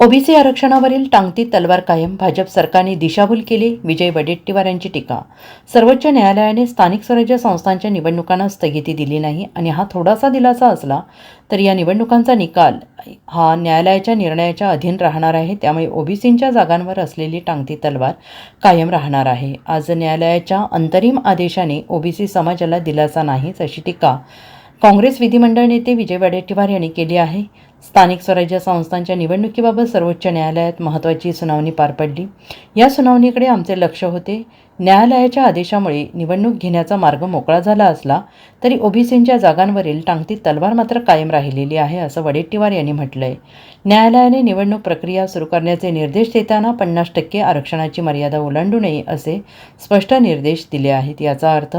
OBC आरक्षणावरील टांगती तलवार कायम भाजप सरकारने दिशाभूल केली विजय वडेट्टीवार यांची टीका. सर्वोच्च न्यायालयाने स्थानिक स्वराज्य संस्थांच्या निवडणुकांना स्थगिती दिली नाही आणि हा थोडासा दिलासा असला तर या निवडणुकांचा निकाल हा न्यायालयाच्या निर्णयाच्या अधीन राहणार आहे त्यामुळे ओबीसींच्या जागांवर असलेली टांगती तलवार कायम राहणार आहे. आज न्यायालयाच्या अंतरिम आदेशाने ओबीसी समाजाला दिलासा नाहीच अशी टीका काँग्रेस विधिमंडळ नेते विजय वडेट्टीवार यांनी केली आहे. स्थानिक स्वराज्य संस्थांच्या निवडणुकीबाबत सर्वोच्च न्यायालयात महत्त्वाची सुनावणी पार पडली. या सुनावणीकडे आमचे लक्ष होते. न्यायालयाच्या आदेशामुळे निवडणूक घेण्याचा मार्ग मोकळा झाला असला तरी ओबीसींच्या जागांवरील टांगती तलवार मात्र कायम राहिलेली आहे असं वडेट्टीवार यांनी म्हटलंय. न्यायालयाने निवडणूक प्रक्रिया सुरू करण्याचे निर्देश देताना पन्नास टक्के आरक्षणाची मर्यादा ओलांडू नये असे स्पष्ट निर्देश दिले आहेत. याचा अर्थ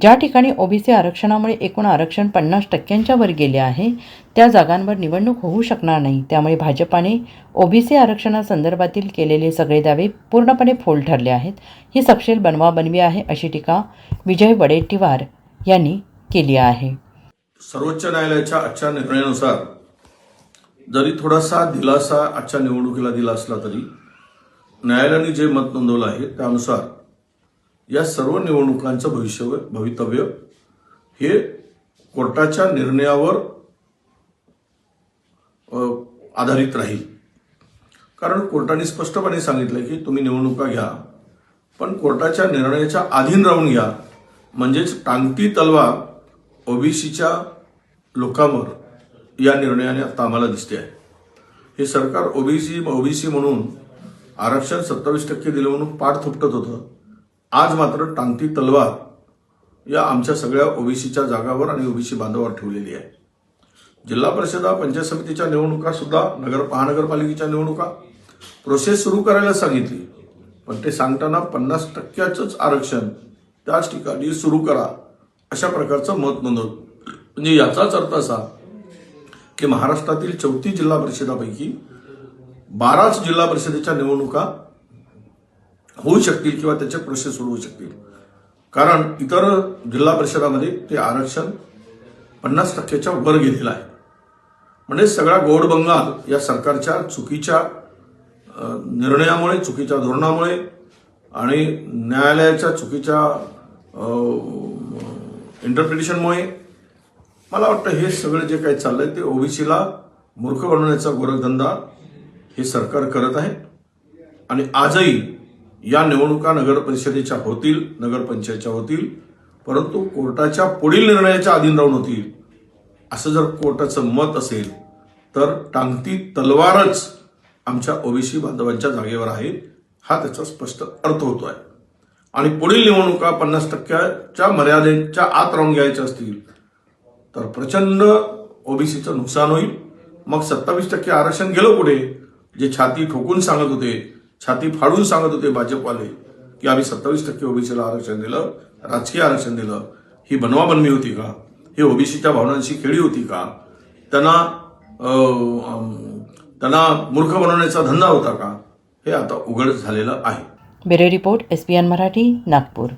ज्या ठिकाणी ओबीसी आरक्षणामुळे एकूण आरक्षण पन्नास टक्क्यांच्या वर गेले आहे त्या जागांवर निवडणूक होऊ शकणार नाही. त्यामुळे भाजपाने ओबीसी आरक्षणासंदर्भातील केलेले सगळे दावे पूर्णपणे फोल ठरले आहेत. ही सपशेल बनवाबनवी आहे अशी टीका विजय वडेट्टीवार यांनी केली आहे. सर्वोच्च न्यायालयाच्या आजच्या निर्णयानुसार जरी थोडासा दिलासा आजच्या निवडणुकीला दिला असला तरी न्यायालयाने जे मत नोंदवलं आहे त्यानुसार या सर्व निवडणुकांचं भविष्य भवितव्य हे कोर्टाच्या निर्णयावर आधारित राहील. कारण कोर्टाने स्पष्टपणे सांगितलं की तुम्ही निवडणुका घ्या पण कोर्टाच्या निर्णयाच्या अधीन राहून घ्या. म्हणजेच टांगती तलवार ओबीसीच्या लोकांवर या निर्णयाने आता आम्हाला दिसते आहे. हे सरकार ओबीसी ओबीसी म्हणून आरक्षण सत्तावीस टक्के दिलं म्हणून पाठ थोपटत होतं. आज मात्र टांगती तलवार या आमच्या सगळ्या ओबीसीच्या जागावर आणि ओबीसी बांधावर ठेवलेली आहे. जिल्हा परिषदा पंचायत समितीच्या निवडणुका सुद्धा नगर महानगरपालिकेच्या निवडणुका. प्रोसेस सुरू करायला सांगितली. पण ते सांगताना पन्नास टक्क्याचंच आरक्षण त्याच ठिकाणी सुरू करा अशा प्रकारचं मत नोंदवलं म्हणजे याचाच अर्थ असा की महाराष्ट्रातील चौतीस जिल्हा परिषदापैकी बाराच जिल्हा परिषदेच्या निवडणुका होऊ शकतील किंवा त्याचे प्रोसेस सुरू होऊ शकतील. कारण इतर जिल्हा परिषदामध्ये ते आरक्षण पन्नास टक्क्याच्या वर गेलेलं आहे. म्हणजे सगळा गोड बंगाल या सरकारच्या चुकीच्या निर्णयामुळे चुकीच्या धोरणामुळे आणि न्यायालयाच्या चुकीच्या इंटरप्रिटेशनमुळे मला वाटतं हे सगळं जे काही चाललंय ते ओबीसीला मूर्ख बनवण्याचा गोरखधंदा हे सरकार करत आहे. आणि आजही या निवडणुका नगर परिषदेच्या होतील नगरपंचायतच्या होतील परंतु कोर्टाच्या पुढील निर्णयाच्या अधीन राहून होतील. असं जर कोर्टाचं मत असेल तर टांगती तलवारच आमच्या ओबीसी बांधवांच्या जागेवर आहे हा त्याचा स्पष्ट अर्थ होतो आहे आणि पुढील निवडणुका पन्नास टक्क्याच्या मर्यादेच्या आत राहून घ्यायच्या असतील तर प्रचंड ओबीसीचं नुकसान होईल. मग सत्तावीस टक्के आरक्षण गेलं पुढे जे छाती ठोकून सांगत होते छाती फाडून सांगत होते भाजपवाले की आम्ही सत्तावीस टक्के ओबीसीला आरक्षण दिलं राजकीय आरक्षण दिलं ही बनवाबनवी होती का? हे ओबीसीच्या भावनांची खेळी होती का? त्यांना त्यांना मूर्ख बनवण्याचा धंदा होता का? हे आता उघड झालेलं आहे. Bureau report S Marathi Nagpur.